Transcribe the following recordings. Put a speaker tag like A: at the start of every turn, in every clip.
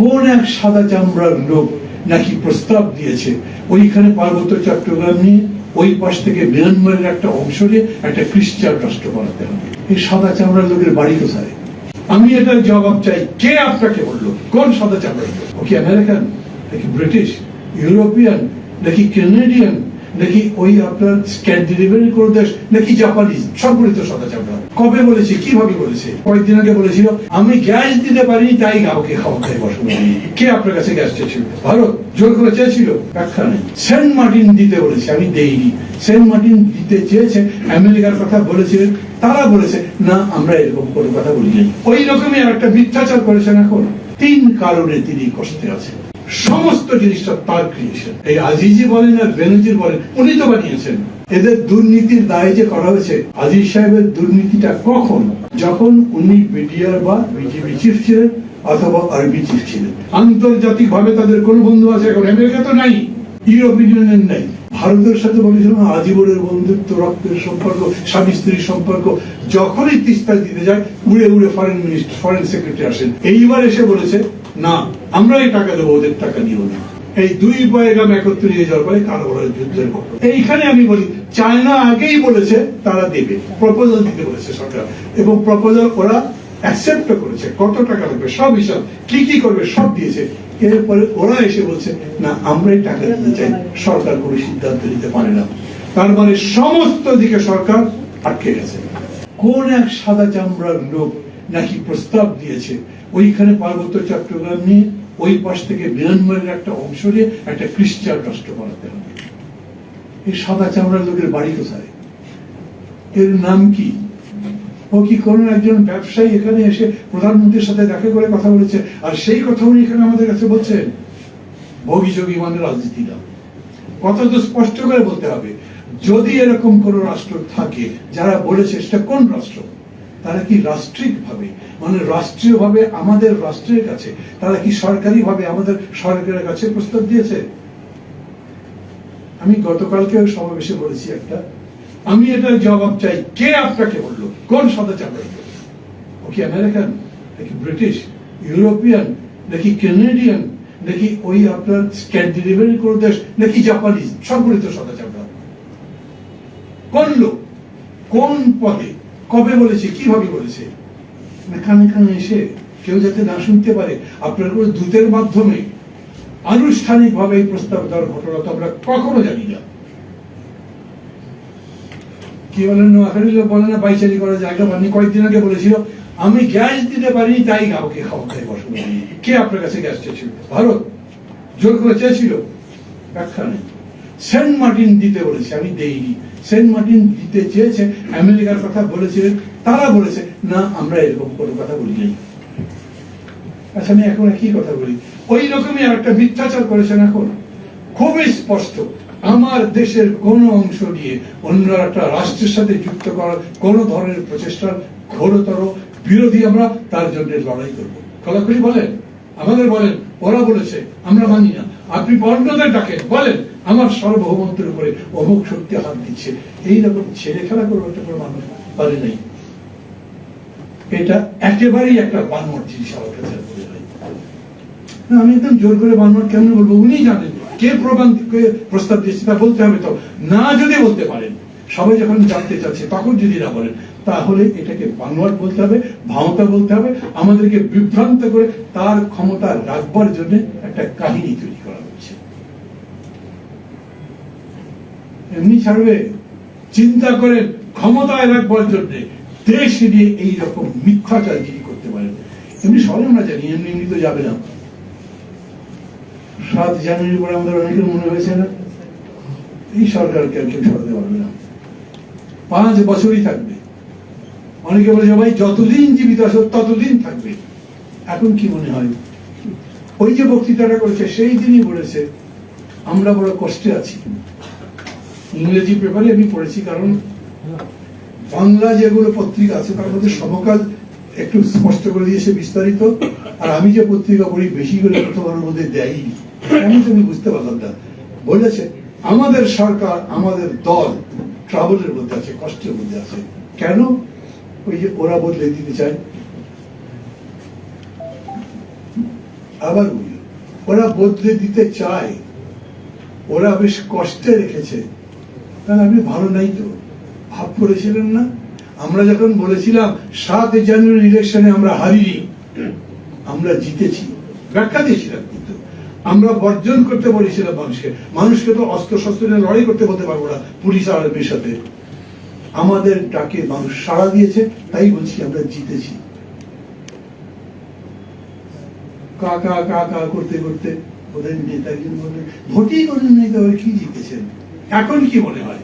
A: কোন এক সাদা চামড়ার লোক নাকি প্রস্তাব দিয়েছে? ওইখানে পার্বত্য চট্টগ্রাম নিয়ে, ওই পাশ থেকে মিয়ানমারের একটা অংশ নিয়ে একটা খ্রিস্টান রাষ্ট্র বানাতে হবে। এই সাদা চামড়ার লোকের বাড়ি কোথায়? আমি এটার জবাব চাই, কে আপনাকে বলল? কোন সাদা চামড়ার লোক? ও কি আমেরিকান? নাকি ব্রিটিশ? ইউরোপিয়ান? নাকি কানাডিয়ান? নাকি ওই আপনার স্ক্যান্ডিনেভিয়ান কোন দেশ নাকি জাপানিজ সবগুলি তো সাদা চামড়া? কবে বলেছে, কীভাবে বলেছে? কয়েকদিন আগে বলেছিল, আমি গ্যাস দিতে পারিনি, তাই কাউকে খাওয়া খাই বসবো কে আপনার কাছে গ্যাস চেয়েছিল? ভারত, জোর করে চেয়েছিল? নেই সেন্ট মার্টিন দিতে বলেছে, আমি দেইনি। সেন্ট মার্টিন দিতে চেয়েছে, আমেরিকার কথা বলেছিলেন তারা বলেছে, না, আমরা এরকম কোনো কথা বলি ওই রকমই আর একটা মিথ্যাচার করেছেন এখন। তিন কারণে তিনি কষ্টে আছেন। সমস্ত জিনিসটা তার ক্রিয়েশন এই আজিজি বলেন আর বেনজির বলেন, উনি তো বানিয়েছেন। এদের দুর্নীতির দায় যে করা হয়েছে, আজিজ সাহেবের দুর্নীতিটা কখন? যখন উনি বিডিআর বা বিজেপি চিফ ছিলেন অথবা আরবি চিফ ছিলেন। আন্তর্জাতিক ভাবে তাদের কোন বন্ধু আছে এখন? আমেরিকা তো নাই, ইউরোপ ইউনিয়নের নাই। ভারতের সাথে বলেছিল আজীবনের বন্ধুত্ব, রক্তের সম্পর্ক, স্বামী স্ত্রীর সম্পর্ক, যখনই তিস্তা দিতে যায়, উড়ে উড়ে ফরেন মিনিস্টার ফরেন সেক্রেটারি আসেন। এইবার এসে বলেছে, না আমরাই টাকা দেবো, ওদের টাকা নিও না। এই দুই পয়গাম একত্রে নিয়ে যাওয়ার পরে কারও যুদ্ধের ঘটনা এইখানে আমি বলি, চায়না আগেই বলেছে, তারা দেবে। প্রপোজাল দিতে বলেছে সরকার। এবং প্রপোজাল ওরা অ্যাকসেপ্ট করেছে। কত টাকা লাগবে, সব হিসাব। কি কি করবে, সব দিয়েছে। এরপরে ওরা এসে বলছে, না, আমরাই টাকা দিতে চাই। সরকার কোনো সিদ্ধান্ত নিতে পারে না। তার মানে সমস্ত দিকে সরকার আটকে গেছে। কোন এক সাদা চামড়ার লোক নাকি প্রস্তাব দিয়েছে, ওইখানে পার্বত্য চট্টগ্রাম নিয়ে ওই পাশ থেকে মিয়ানমারের একটা অংশ নিয়ে একটা খ্রিস্টান রাষ্ট্র বানাতে হবে। এই সাদা চামড়ার লোকের বাড়ি কোথায়? এর নাম কি? ও কি কোন একজন ব্যবসায়ী এখানে এসে প্রধানমন্ত্রীর সাথে দেখা করে কথা বলেছে? আর সেই কথা উনি এখানে আমাদের কাছে বলছেন, ভোগী যোগী মানে রাজনীতি না কথা তো স্পষ্ট করে বলতে হবে। যদি এরকম কোন রাষ্ট্র থাকে, যারা বলেছে সেটা কোন রাষ্ট্র? তারা কি রাষ্ট্রিক ভাবে মানে রাষ্ট্রীয় ভাবে আমাদের রাষ্ট্রের কাছে, তারা কি সরকারি ভাবে আমাদের সরকারের কাছে প্রস্তাব দিয়েছে? আমি গতকালকে সমাবেশে বলেছি একটা। আমি এটার জবাব চাই, কে আপনাকে বলল? কোন সাদা চামড়ার ও কি আমেরিকান? নাকি ব্রিটিশ? ইউরোপিয়ান? নাকি কানাডিয়ান? নাকি ওই আপনার স্ক্যান্ডিনেভিয়ান কোন দেশ? নাকি জাপানিজ? সবগুলি তো সাদা চামড়া কোন লোক? কোন পদে কবে বলেছে, কীভাবে বলেছে? কানে কানে এসে কেউ যাতে না শুনতে পারে, আপনার কোনো দূতের মাধ্যমে আনুষ্ঠানিক ভাবে এই প্রস্তাব দেওয়ার ঘটনা তো আমরা কখনো জানি না। কি বলেন নোয়াখালী বলে না বাইচারি করা জায়গা মানে কয়েকদিন আগে বলেছিল, আমি গ্যাস দিতে পারিনি তাই কাউকে খাওয়া খাই বসবো। কে আপনার কাছে গ্যাস চেয়েছিল? ভারত। জোর করে চেয়েছিল? ব্যাখ্যা নেই সেন্ট মার্টিন দিতে বলেছে, আমি দেইনি। সেন্ট মার্টিন দিতে চেয়েছে, আমেরিকার কথা বলেছিলেন তারা বলেছে, না, আমরা এরকম কোনো কথা বলি নাই। আচ্ছা আমি এখন কি কথা বলি। ওই রকমই একটা মিথ্যাচার করেছেন এখন। খুবই স্পষ্ট, আমার দেশের কোন অংশ নিয়ে অন্য একটা রাষ্ট্রের সাথে যুক্ত করার কোন ধরনের প্রচেষ্টার ঘোরতর বিরোধী আমরা তার জন্য লড়াই করব। খোলাখুলি বলেন, আমাদের বলেন, ওরা বলেছে, আমরা মানি না। আপনি অন্যদের ডাকেন, বলেন আমার সার্বভৌমত্বের উপরে অমুক শক্তি হাত দিচ্ছে। এইরকম ছেলে খেলা করব একটা কোনো মানুষ পারে নাই। এটা একেবারেই একটা বানমর জিনিস আমার কাছে আমি একদম জোর করে বানমর কেমন বলব, উনি জানেন। কে প্রমাণ প্রস্তাব দিয়েছে তা বলতে হবে তো। না যদি বলতে পারেন, সবাই যখন জানতে চাচ্ছে, তখন যদি না বলেন, তাহলে এটাকে বানোয়াট বলতে হবে, ভাওতা বলতে হবে। আমাদেরকে বিভ্রান্ত করে তার ক্ষমতা রাখবার জন্য একটা কাহিনী তৈরি করা হচ্ছে এমনি ছাড়বে। চিন্তা করেন ক্ষমতায় রাখবার জন্য দেশ নিয়ে এইরকম মিথ্যাচার যিনি করতে পারেন এমনি সবাই আমরা জানি এমনি এমনি তো যাবে না। সাত জানুয়ারি পরে আমাদের অনেকের মনে হয়েছে না? এই সরকারকে আর কেউ সরাতে পারবে না। পাঁচ বছরই থাকবে। অনেকে বলে ভাই, যতদিন জীবিত আছে, ততদিন থাকবে। এখন কি মনে হয়? ওই যে বক্তৃতাটা করেছে, সেই দিনই বলেছে, আমরা বড় কষ্টে আছি। ইংরেজি পেপারে আমি পড়েছি কারণ বাংলা যেগুলো পত্রিকা আছে তার মধ্যে সমকাল একটু স্পষ্ট করে দিয়েছে বিস্তারিত। আর আমি যে পত্রিকা পড়ি, বেশি করে প্রথমের মধ্যে দেয়নি তো আমি বুঝতে পারলাম না। বলেছে আমাদের সরকার, আমাদের দল ট্রাভেলের মধ্যে আছে, কষ্টের মধ্যে আছে। কেন? ওই যে ওরা বদলে দিতে চায়। আবার ওরা বদলে দিতে চায়। ওরা বেশ কষ্টে রেখেছে। কারণ আপনি ভালো নাই তো। ভাব করেছিলেন না? আমরা যখন বলেছিলাম, সাত জানুয়ারি ইলেকশনে আমরা হারিনি, আমরা জিতেছি। ব্যাখ্যা দিয়েছিলাম কিন্তু। আমরা বর্জন করতে বলেছিলাম মানুষকে। মানুষকে তো অস্ত্র শস্ত্র নিয়ে লড়াই করতে বলতে পারব না, পুলিশ আর আর্মির সাথে। আমাদের ডাকে মানুষ সাড়া দিয়েছে, তাই বলছি আমরা জিতেছি। কা কা কা কা করতে করতে, ওদের নেতা একজন বললেন ভোটই করেন নাই তবে কি জিতেছেন? এখন কি মনে হয়?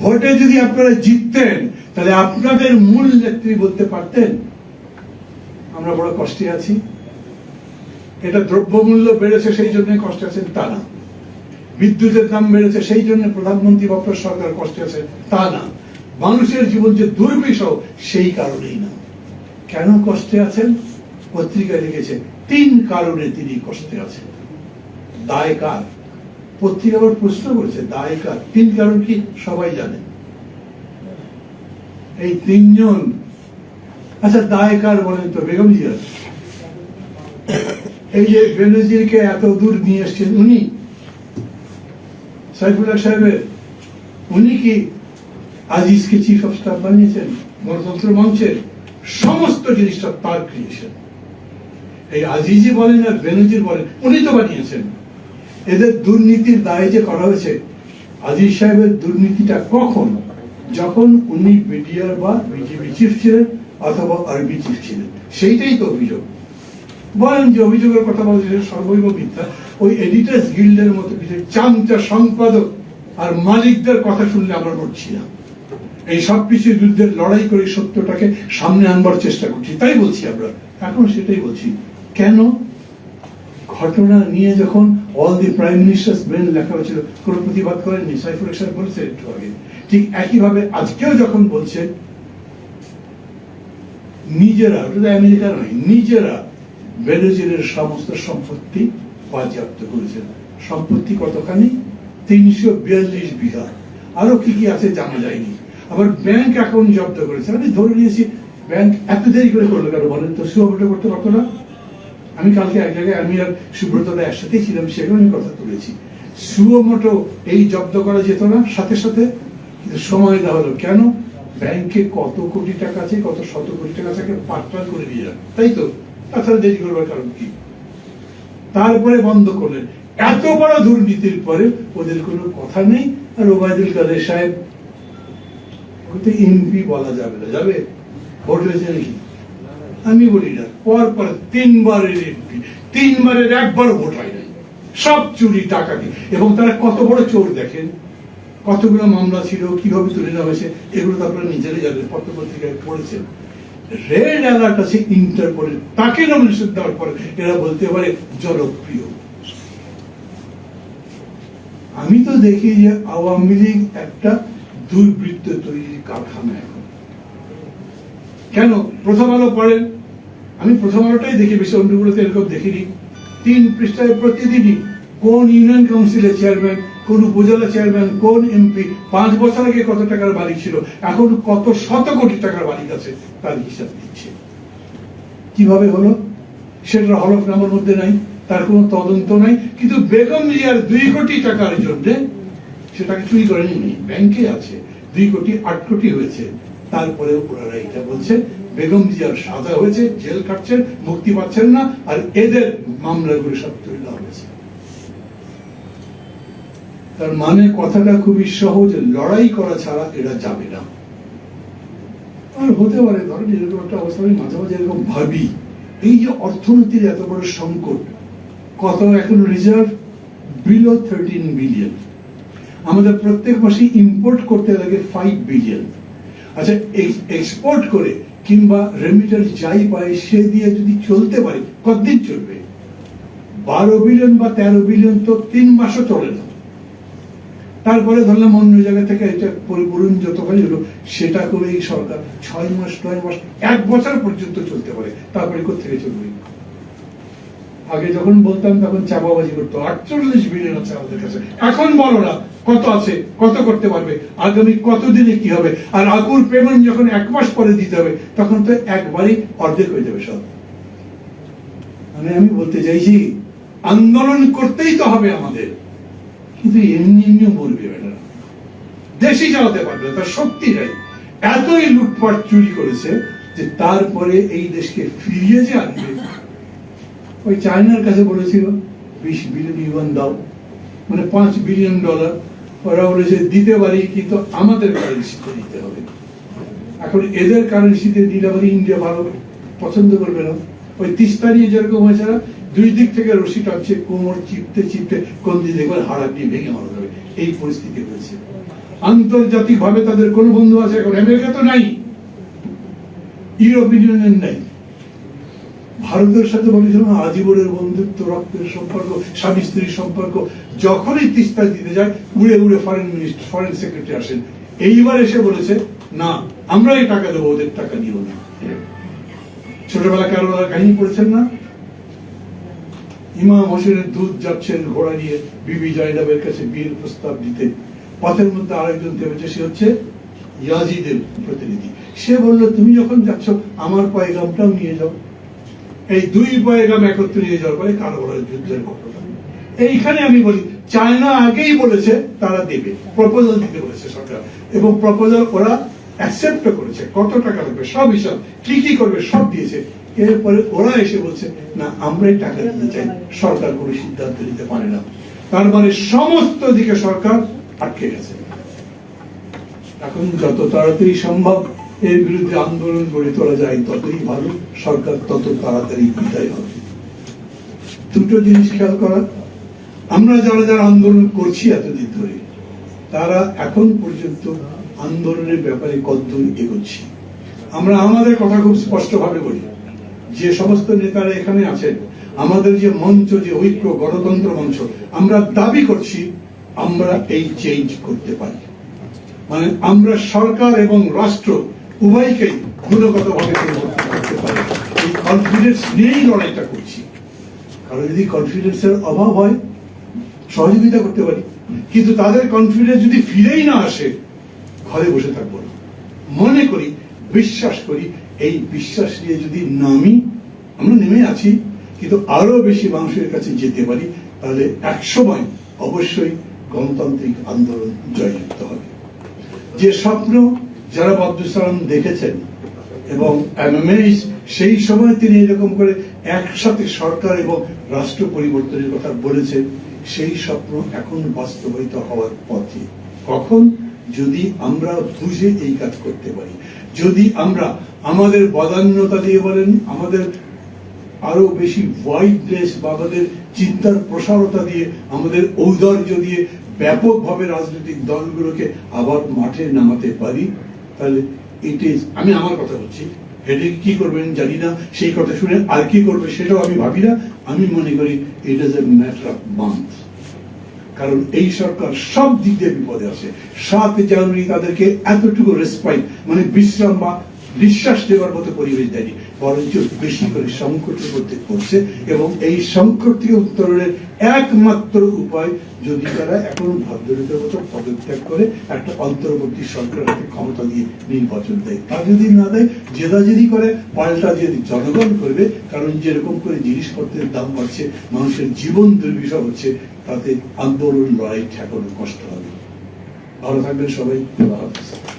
A: ভোটে যদি আপনারা জিততেন, তাহলে আপনাদের মূল নেত্রী বলতে পারতেন? আমরা বড় কষ্টে আছি। এটা দ্রব্যমূল্য বেড়েছে, সেই জন্য কষ্টে আছেন তা না বিদ্যুতের দাম বেড়েছে, সেই জন্য প্রধানমন্ত্রী বা সরকার কষ্টে আছে তা না। মানুষের জীবন যে দুর্বিষহ সেই কারণেই না। কেন কষ্টে আছেন? পত্রিকা লিখেছে, তিন কারণে তিনি কষ্টে আছেন। দায় কার? পত্রিকা আবার প্রশ্ন করেছে দায় কার তিন কারণ কি সবাই জানে? এই তিনজন আচ্ছা দায় কার বলেন তো বেগম জিয়া। এই যে বেনজিরকে এত দূর নিয়ে এসছেন উনি সাইফুল্লাহ সাহেবের, উনি কি আজিজকে চিফ অফ স্টাফ বানিয়েছেন, গণতন্ত্র মঞ্চের সমস্ত জিনিসটা তার ক্রিয়েশন এই আজিজি বলেন আর বেনজির বলেন, উনি তো বানিয়েছেন। এদের দুর্নীতির দায় যে করা হয়েছে, আজিজ সাহেবের দুর্নীতিটা কখন? যখন উনি বিডিআর বা বিজেপি চিফ ছিলেন অথবা আরবি চিফ ছিলেন। সেইটাই তো অভিযোগ। বলেন যে অভিযোগের কথা বলছে সর্বৈব মিথ্যা। ওই এডিটার্স গিল্ডের মতো কিছু চামচা সম্পাদক আর মালিকদের কথা শুনলে আমরা নড়ছি না। এই সব কিছুর বিরুদ্ধে লড়াই করে সত্যটাকে সামনে আনবার চেষ্টা করছি। তাই বলছি আমরা। এখন সেটাই বলছি। কেন? ঘটনা নিয়ে যখন all the prime minister's brain লেখা হয়েছিল, কোনো প্রতিবাদ করেননি, সাইফুল ইসলাম বলেছে একটু আগে। ঠিক একইভাবে আজকেও যখন বলছে, নিজেরা ওটা তো আমেরিকা নয়, নিজেরা বেনজিরের সমস্ত সম্পত্তি বাজেয়াপ্ত করেছেন। সম্পত্তি কতখানি? তিনশো বিয়াল্লিশ বিঘা। আরও কি কি আছে জানা যায়নি। আবার ব্যাংক অ্যাকাউন্ট জব্দ করেছে। আমি ধরে নিয়েছি, ব্যাংক এত দেরি করে করল কেন বলেন তো? সুভোটো করতে পারতো না? আমি কালকে এক জায়গায় আমি আর সুব্রতদা একসাথেই ছিলাম, সেখানে আমি কথা তুলেছি। সুমোটো এই জব্দ করা যেত না, সাথে সাথে সময় দেওয়া হলো। কেন? ব্যাংকে কত কোটি টাকা আছে, কত শত কোটি টাকা আছে পাটপাট করে দিয়ে যান তাই তো? তাছাড়া দেরি করবার কারণ কি? তারপরে বন্ধ করলেন। এত বড় দুর্নীতির পরে ওদের কোনো কথা নেই। আর ওবায়দুল কাদের সাহেব এমপি বলা যাবে না। যাবে? ভোট হয়েছে নাকি? আমি বলি না পর পর তিনবারের এমপি তিনবারের একবার ভোট হয় নাই। সব চুরি টাকা দিয়ে এবং তারা কত বড় চোর দেখেন? কতগুলো মামলা ছিল, কীভাবে তুলে নেওয়া হয়েছে, এগুলো তো আপনারা নিজেরাই জানেন পত্র পত্রিকায় পড়েছেন। রেড অ্যালার্ট আছে ইন্টারপোলের তাকে নমিনেশন দেওয়ার পরে এরা বলতে পারে জনপ্রিয়। আমি তো দেখি যে আওয়ামী লীগ একটা দুর্বৃত্ত তৈরির কারখানা এখন। কেন? প্রথম আলো পড়েন আমি প্রথম আলোটাই দেখি, বেশি অন্যগুলোতে এরকম দেখিনি। তিন পৃষ্ঠায় প্রতিদিনই কোন ইউনিয়ন কাউন্সিলের চেয়ারম্যান, কোন উপজেলা চেয়ারম্যান, কোন এমপি, পাঁচ বছর আগে কত টাকার বাড়ি ছিল, এখন কত শত কোটি টাকার বাড়ি আছে, তার হিসাব দিচ্ছে। কীভাবে হলো? সেটা হলফনামার মধ্যে নাই, তার কোনো তদন্ত নাই, কিন্তু বেগম জিয়ার দুই কোটি টাকার জন্য সেটাকে চুরি করেনি ব্যাংকে আছে, দুই কোটি, আট কোটি হয়েছে। তারপরে ওনারা এটা বলছে বেগম জিয়ার সাজা হয়েছে, জেল কাটছেন মুক্তি পাচ্ছেন না, আর এদের মামলাগুলো সব তুলে হয়েছে। তার মানে কথাটা খুবই সহজ, লড়াই করা ছাড়া এরা যাবে না। আর হতে পারে, ধরেন এরকম একটা অবস্থা, আমি মাঝে মাঝে এরকম ভাবি, এই যে অর্থনীতির এত বড় সংকট, কত এখন রিজার্ভ বিলো থার্টিন বিলিয়ন আমাদের প্রত্যেক মাসে ইম্পোর্ট করতে লাগে ফাইভ বিলিয়ন আচ্ছা এক্সপোর্ট করে কিংবা রেমিটার যাই পায়, সে দিয়ে যদি চলতে পারি, কতদিন চলবে? বারো বিলিয়ন বা তেরো বিলিয়ন তো তিন মাসও চলে না। তারপরে ধরলাম অন্য জায়গা থেকে এটা পরিপূরণ যতখানি হলো, সেটা করে এই সরকার ছয় মাস, নয় মাস, এক বছর পর্যন্ত চলতে পারে, তারপরে কোথেকে চলবে? আগে যখন বলতাম, তখন চাপাবাজি করতো। আটচল্লিশ বিলিয়ন আছে আমাদের কাছে। এখন বলো না, কত আছে, কত করতে পারবে, আগামী কতদিনে কি হবে? আর আগুর পেমেন্ট যখন এক মাস পরে দিতে হবে, তখন তো একবারই অর্ধেক হয়ে যাবে সব। মানে আমি বলতে চাইছি, আন্দোলন করতেই তো হবে আমাদের। কিন্তু এমনি এমনিও মরবে বেটারা দেশই চালাতে পারবে তার শক্তি নাই। এতই লুটপাট চুরি করেছে যে তারপরে এই দেশকে ফিরিয়ে যে আনবে ওই চায়নার কাছে বলেছিল বিশ বিলিয়ন ইউয়ান দাও। মানে পাঁচ বিলিয়ন ডলার। ওরা বলেছে দিতে পারি কিন্তু আমাদের কারেন্সিতে দিতে হবে। এখন এদের কারেন্সিতে দিলে আবার ইন্ডিয়া ভালো পছন্দ করবে না। ওই তিস্তা নিয়ে যেরকম হয়েছে না, দুই দিক থেকে রশি টানছে কোমর চিপতে চিপতে কোন দিকে দেখবে হাড়া দিয়ে ভেঙে মারা যাবে। এই পরিস্থিতি হয়েছে। আন্তর্জাতিক ভাবে তাদের কোন বন্ধু আছে এখন? আমেরিকা তো নাই। ইউরোপিয়ান ইউনিয়ন নাই। ভারতের সাথে বলেছিলাম আজীবনের বন্ধুত্ব, রক্তের সম্পর্ক, স্বামী স্ত্রীর সম্পর্ক, যখনই তিস্তা দিতে যায়, উড়ে উড়ে ফরেন মিনিস্টার ফরেন সেক্রেটারি আসেন। এইবার এসে বলেছে, না, আমরাই টাকা দেবো, ওদের টাকা নিও না। ছোটবেলা কারোবেলার কাহিনী পড়েছেন না? ইমাম হোসেনের দুধ যাচ্ছেন ঘোড়া নিয়ে বিবি জয়নাবের কাছে বিয়ের প্রস্তাব দিতে। পথের মধ্যে আরেকজন থেমেছে, সে হচ্ছে ইয়াজিদের প্রতিনিধি। সে বলল, তুমি যখন যাচ্ছ, আমার পায়ে পয়গামটাও নিয়ে যাও। এই দুই পয়গাম একত্রে নিয়ে যাওয়ার পরে কারবালার যুদ্ধের ঘটনা এইখানে আমি বলি, চায়না আগেই বলেছে, তারা দেবে। প্রপোজাল দিতে বলেছে সরকার। এবং প্রপোজাল ওরা অ্যাকসেপ্ট করেছে। কত টাকা লাগবে, সব হিসাব, কি কি করবে, সব দিয়েছে। এরপরে ওরা এসে বলছে, না, আমরাই টাকা দিতে চাই। সরকার কোনো সিদ্ধান্ত নিতে পারে না। তার মানে সমস্ত দিকে সরকার আটকে গেছে। এখন যত তাড়াতাড়ি সম্ভব এর বিরুদ্ধে আন্দোলন গড়ে তোলা যায় ততই ভালো, সরকার তত তাড়াতাড়ি বিদায় হবে। দুটো জিনিস খেয়াল করা, আমরা যারা যারা আন্দোলন করছি এতদিন ধরে, তারা এখন পর্যন্ত আন্দোলনের ব্যাপারে কতদূর এগোচ্ছি? আমরা আমাদের কথা খুব স্পষ্টভাবে বলি, যে সমস্ত নেতারা এখানে আছেন, আমাদের যে মঞ্চ, যে ঐক্য, গণতন্ত্র মঞ্চ, আমরা দাবি করছি আমরা এই চেঞ্জ করতে পারি। মানে আমরা সরকার এবং রাষ্ট্র উভয়কেই গুণগতভাবে পরিবর্তন করতে পারি এই কনফিডেন্স নিয়েই লড়াইটা করছি। কারণ যদি কনফিডেন্সের অভাব হয়, সহযোগিতা করতে পারি। কিন্তু তাদের কনফিডেন্স যদি ফিরেই না আসে, ঘরে বসে থাকব না। মনে করি, বিশ্বাস করি, এই বিশ্বাস নিয়ে যদি নামি, আমরা নেমে আছি, কিন্তু আরও বেশি মানুষের কাছে যেতে পারি, তাহলে এক সময় অবশ্যই গণতান্ত্রিক আন্দোলন জয়যুক্ত হবে। যে স্বপ্ন যারা সালাম দেখেছেন এবং সেই সময় তিনি এরকম করে একসাথে সরকার এবং রাষ্ট্র পরিবর্তনের কথা বলেছেন, সেই স্বপ্ন এখন বাস্তবায়িত হওয়ার পথে। কখন? যদি আমরা বুঝে এই কাজ করতে পারি। যদি আমরা আমাদের বদান্যতা দিয়ে বলেন, আমাদের আরও বেশি ওয়াইডনেস বা আমাদের চিন্তার প্রসারতা দিয়ে, আমাদের ঔদার্য দিয়ে ব্যাপকভাবে রাজনৈতিক দলগুলোকে আবার মাঠে নামাতে পারি? তাহলে ইট ইজ আমি আমার কথা বলছি হেডে কি করবেন জানি না, সেই কথা শুনে আর কি করবে সেটাও আমি ভাবি না, আমি মনে করি it is a matter of month কারণ এই সরকার সব দিক দিয়ে বিপদে আছে। সাত জানুয়ারি তাদেরকে এতটুকু রেসপাইট মানে বিশ্রাম বা বিশ্বাস দেওয়ার মতো পরিবেশ দেয়নি। বরঞ্চ বেশি করে সংকটের মধ্যে পড়ছে এবং এই সংকট উত্তরণের একমাত্র উপায় যদি তারা এখন ভদ্রতার মতো পদত্যাগ করে, একটা অন্তর্বর্তী সরকার হাতে ক্ষমতা দিয়ে নির্বাচন দেয়। তা যদি না দেয় জেদাজেদি করে, পাল্টা যদি জনগণ করবে, কারণ যেরকম করে জিনিসপত্রের দাম বাড়ছে, মানুষের জীবন দুর্বিষহ হচ্ছে, তাতে আন্দোলন, লড়াই, ঠেকানো কষ্ট হবে। ভালো থাকবেন সবাই হাফেজ।